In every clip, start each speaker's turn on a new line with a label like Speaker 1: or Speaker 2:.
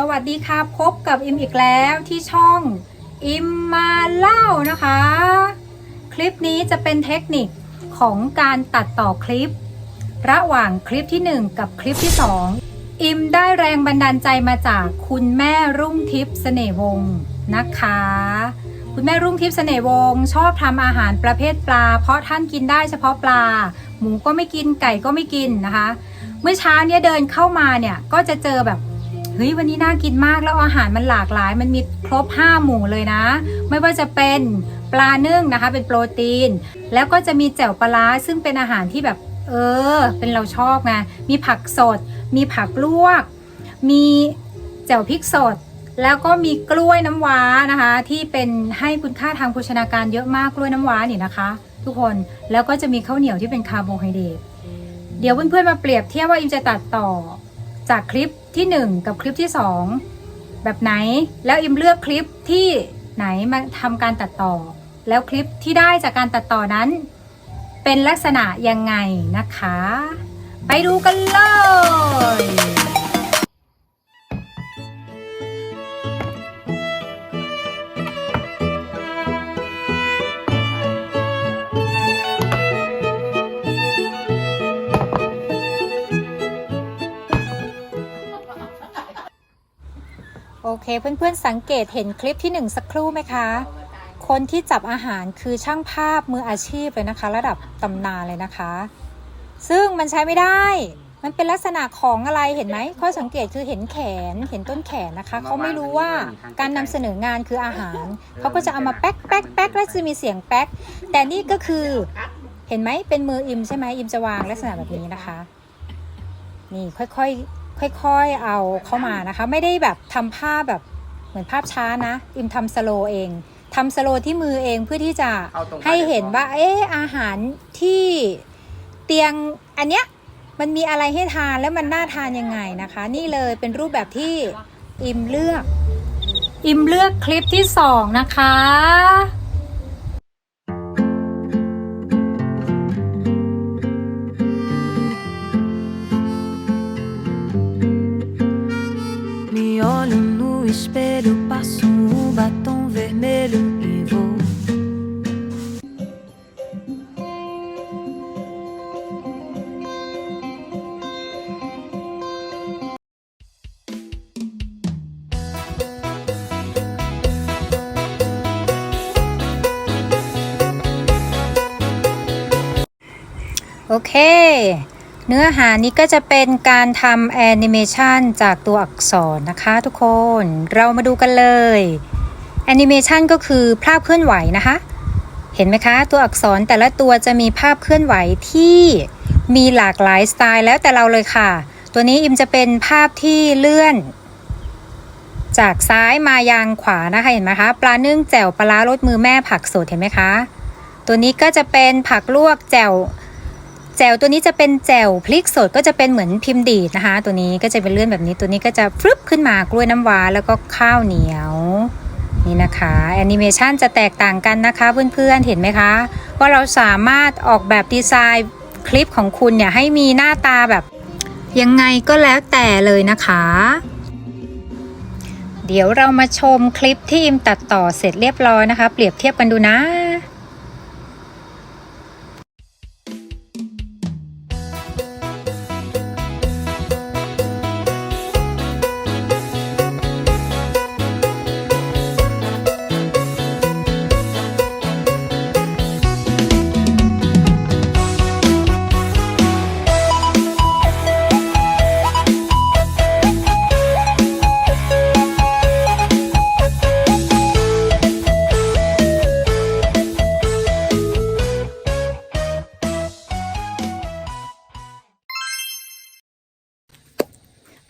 Speaker 1: สวัสดีค่ะพบกับอิมอีกแล้วที่ช่องอิมมาเล่านะคะ คลิปนี้จะเป็นเทคนิคของการตัดต่อคลิป ระหว่างคลิปที่ 1 กับคลิปที่ 2 อิมได้แรงบันดาลใจมาจากคุณแม่รุ่งทิพย์เสน่ห์วงศ์นะคะ คุณแม่รุ่งทิพย์เสน่ห์วงศ์ชอบทำอาหารประเภทปลา เพราะท่านกินได้เฉพาะปลา หมูก็ไม่กินไก่ก็ไม่กินนะคะ เมื่อเช้าเนี่ยเดินเข้ามาเนี่ยก็จะเจอแบบ เฮ้ยวันนี้น่ากินมากแล้วอาหารมันหลากหลาย มันมีครบ 5 หมู่เลยนะ ไม่ว่าจะเป็นปลานึ่งนะคะ เป็นโปรตีน แล้วก็จะมีแจ่วปลาร้าซึ่งเป็นอาหารที่แบบเออ เป็นเราชอบไงมีผักสด มีผักลวก มีแจ่วพริกสด แล้วก็มีกล้วยน้ำว้านะคะ ที่เป็นให้คุณค่าทางโภชนาการเยอะมากกล้วยน้ำว้านี่นะคะ ทุกคนแล้วก็จะมีข้าวเหนียวที่เป็นคาร์โบไฮเดรตเดี๋ยวเพื่อนๆมาเปรียบเทียบว่าอิมจะตัดต่อ จากคลิปที่ 1 กับคลิปที่ 2 แบบไหนแล้วอิมเลือกคลิปที่ไหนมาทำการตัดต่อ แล้วคลิปที่ได้จากการตัดต่อนั้น เป็นลักษณะยังไงนะคะ ไปดูกันเลย เคเพื่อนๆสังเกตเห็นคลิปที่หนึ่งสักครู่ไหมคะ คนที่จับอาหารคือช่างภาพมืออาชีพเลยนะคะ ระดับตำนานเลยนะคะ ซึ่งมันใช้ไม่ได้ มันเป็นลักษณะของอะไรเห็นไหมข้อสังเกตคือเห็นแขนเห็นต้นแขนนะคะเขาไม่รู้ว่าการนำเสนองานคืออาหารเขาก็จะเอามาแป๊กแป๊กแป๊กแล้วจะมีเสียงแป๊กแต่นี่ก็คือเห็นไหมเป็นมืออิมใช่ไหมอิมจะวางลักษณะแบบนี้นะคะ นี่ค่อยๆ ค่อยๆเอาเข้ามานะคะ ไม่ได้แบบทำภาพแบบเหมือนภาพช้านะ อิมทำสโลว์เองทำสโลว์ที่มือเองเพื่อที่จะให้เห็นว่า เอ๊ะอาหารที่เตียงอันเนี้ยมันมีอะไรให้ทานแล้วมันน่าทานยังไงนะคะ นี่เลยเป็นรูปแบบที่อิมเลือก อิมเลือกคลิปที่สองนะคะ
Speaker 2: batom vermelho e vou.
Speaker 1: Oke, โอเคเนื้อหานี้ก็จะเป็นการทำแอนิเมชันจากตัวอักษรนะคะทุกคน เรามาดูกันเลย แอนิเมชันก็คือภาพเคลื่อนไหวนะคะ เห็นไหมคะ ตัวอักษรแต่ละตัวจะมีภาพเคลื่อนไหวที่มีหลากหลายสไตล์แล้วแต่เราเลยค่ะ ตัวนี้อิมจะเป็นภาพที่เลื่อน จากซ้ายมายังขวานะคะเห็นไหมคะ ปลานึ่งแจ่วปลาร้ารสมือแม่ผักสดเห็นไหมคะ ตัวนี้ก็จะเป็นผักลวกแจ่วแจ่วตัวนี้จะเป็นแจ่วพริกสดก็จะเป็นเหมือนพิมพ์ดีดนะคะ ตัวนี้ก็จะเป็นเลื่อนแบบนี้ตัวนี้ก็จะฟึบขึ้นมากล้วยน้ำว้าแล้วก็ข้าวเหนียว นี่นะคะแอนิเมชันจะแตกต่างกันนะคะเพื่อนๆเห็นไหมคะ ว่าเราสามารถออกแบบดีไซน์คลิปของคุณเนี่ยให้มีหน้าตาแบบยังไงก็แล้วแต่เลยนะคะ เดี๋ยวเรามาชมคลิปที่อิมตัดต่อเสร็จเรียบร้อยนะคะ เปรียบเทียบกันดูนะ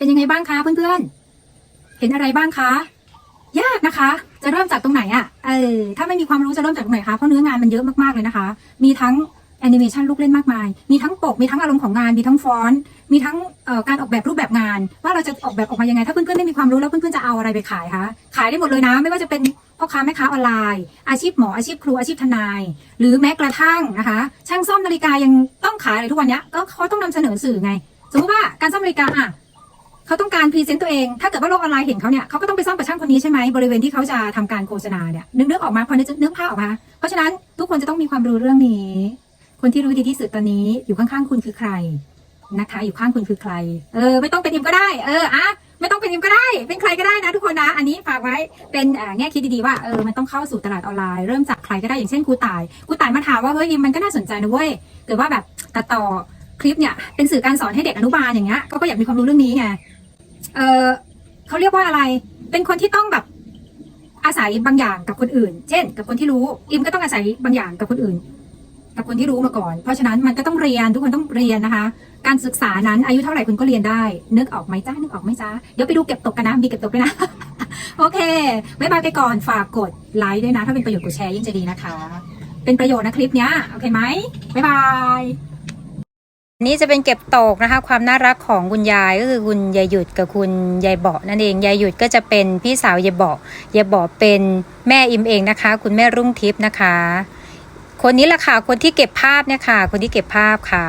Speaker 1: เป็นยังไงบ้างคะเพื่อนๆ เห็นอะไรบ้างคะ ยากนะคะ จะเริ่มจากตรงไหนอะเออถ้าไม่มีความรู้จะเริ่มจากตรงไหนคะ เพราะเนื้องานมันเยอะมากๆเลยนะคะ มีทั้งแอนิเมชันลูกเล่นมากมาย มีทั้งปก มีทั้งอารมณ์ของงาน มีทั้งฟอนต์ มีทั้งการออกแบบรูปแบบงาน ว่าเราจะออกแบบออกมายังไง ถ้าเพื่อนๆไม่มีความรู้แล้วเพื่อนๆจะเอาอะไรไปขายคะ ขายได้หมดเลยนะ ไม่ว่าจะเป็นพ่อค้าแม่ค้าออนไลน์ อาชีพหมอ อาชีพครู อาชีพทนาย หรือแม้กระทั่งนะคะ ช่างซ่อมนาฬิกายังต้องขายเลยทุกวันนี้ก็เขาต้องนำเสนอสื่อไง สมมติว่าการซ่อมนาฬิกาอะ เขาต้องการพรีเซนต์ตัวเอง ถ้าเกิดว่าโลกออนไลน์เห็นเขาเนี่ยเขาก็ต้องไปซ่อมกับช่างคนนี้ใช่ไหมบริเวณที่เขาจะทำการโฆษณาเนี่ยนึกนึกออกมาพอนึกนึกภาพออกมา เพราะฉะนั้นทุกคนจะต้องมีความรู้เรื่องนี้ คนที่รู้ดีที่สุดตอนนี้อยู่ข้างๆคุณคือใครนะคะอยู่ข้างคุณคือใคร เออ ไม่ต้องเป็นอิมก็ได้ เอออะไม่ต้องเป็นอิมก็ได้ เป็นใครก็ได้นะทุกคนนะ อันนี้ฝากไว้เป็นแง่คิดดีๆว่าเออมันต้องเข้าสู่ตลาดออนไลน์เริ่มจากใครก็ได้อย่างเช่นครูตายครูตายมาถามว่าเฮ้ยอิมมันก็น่าสนใจนะเว้ยเกิดว่าแบบตัดต่อคลิปเนี่ยเป็นสื่อการสอนให้เด็กอนุบาลอย่างเงี้ยก็อยากมีความรู้เรื่องนี้ไง เออเขาเรียกว่าอะไร เป็นคนที่ต้องแบบอาศัยบางอย่างกับคนอื่น เช่น กับคนที่รู้ อิมก็ต้องอาศัยบางอย่างกับคนอื่น กับคนที่รู้มาก่อน เพราะฉะนั้นมันก็ต้องเรียนทุกคนต้องเรียนนะคะ การศึกษานั้นอายุเท่าไหร่คุณก็เรียนได้ นึกออกไหมจ้านึกออกไหมจ้าเดี๋ยวไปดูเก็บตกกันนะมีเก็บตกด้วยนะ โอเคบ๊ายบายไปก่อนฝากกดไลค์ด้วยนะ ถ้าเป็นประโยชน์กดแชร์ยิ่งจะดีนะคะ เป็นประโยชน์นะคลิปเนี้ยโอเคไหมบ๊ายบาย นี่จะเป็นเก็บตกนะคะความน่ารักของคุณยายก็คือคุณยายหยุดกับคุณยายเบาะนั่นเองยายหยุดก็จะเป็นพี่สาวยายเบาะยายเบาะเป็นแม่อิมเองนะคะ คุณแม่รุ่งทิพย์นะคะ คนนี้แหละค่ะคนที่เก็บภาพเนี่ยค่ะ คนที่เก็บภาพค่ะ